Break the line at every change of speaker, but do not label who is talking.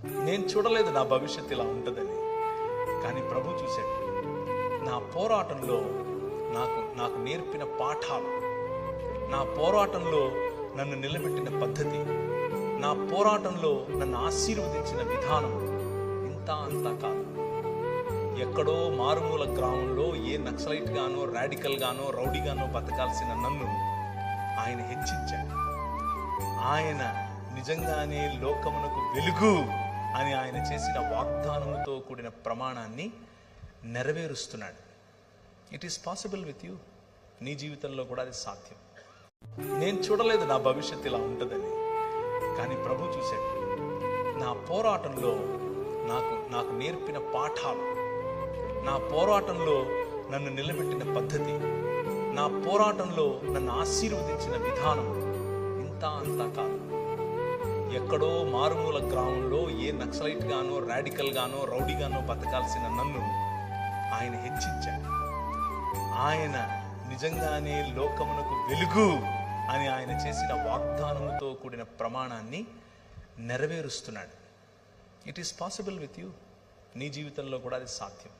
నేను చూడలేదు నా భవిష్యత్తు ఇలా ఉంటుందని. కానీ ప్రభు చూశాడు. నా పోరాటంలో నాకు నాకు నేర్పిన పాఠాలు నా పోరాటంలో నన్ను నిలబెట్టిన పద్ధతి నా పోరాటంలో నన్ను ఆశీర్వదించిన విధానం ఇంత అంత కాదు. ఎక్కడో మారుమూల గ్రామంలో ఏ నక్సలైట్ గానో రాడికల్ గానో రౌడీగానో బతకాల్సిన నన్ను ఆయన హెచ్చించాడు. ఆయన నిజంగానే లోకమునకు వెలుగు అని ఆయన చేసిన వాగ్దానముతో కూడిన ప్రమాణాన్ని నెరవేరుస్తున్నాడు. It is possible with you నీ జీవితంలో కూడా అది సాధ్యం. నేను చూడలేదు నా భవిష్యత్తు ఇలా ఉంటుందని. కానీ ప్రభు చూశాడు. నా పోరాటంలో నాకు నాకు నేర్పిన పాఠాలు నా పోరాటంలో నన్ను నిలబెట్టిన పద్ధతి నా పోరాటంలో నన్ను ఆశీర్వదించిన విధానం ఇంత అంతా కాదు. ఎక్కడో మారుమూల గ్రామంలో నక్సలైట్ గానో రాడికల్ గానో రౌడీగానో బతకాల్సిన నన్ను ఆయన హెచ్చించాడు. ఆయన నిజంగానే లోకమునకు వెలుగు అని ఆయన చేసిన వాగ్దానముతో కూడిన ప్రమాణాన్ని నెరవేరుస్తున్నాడు. It is possible with you నీ జీవితంలో కూడా అది సాధ్యం.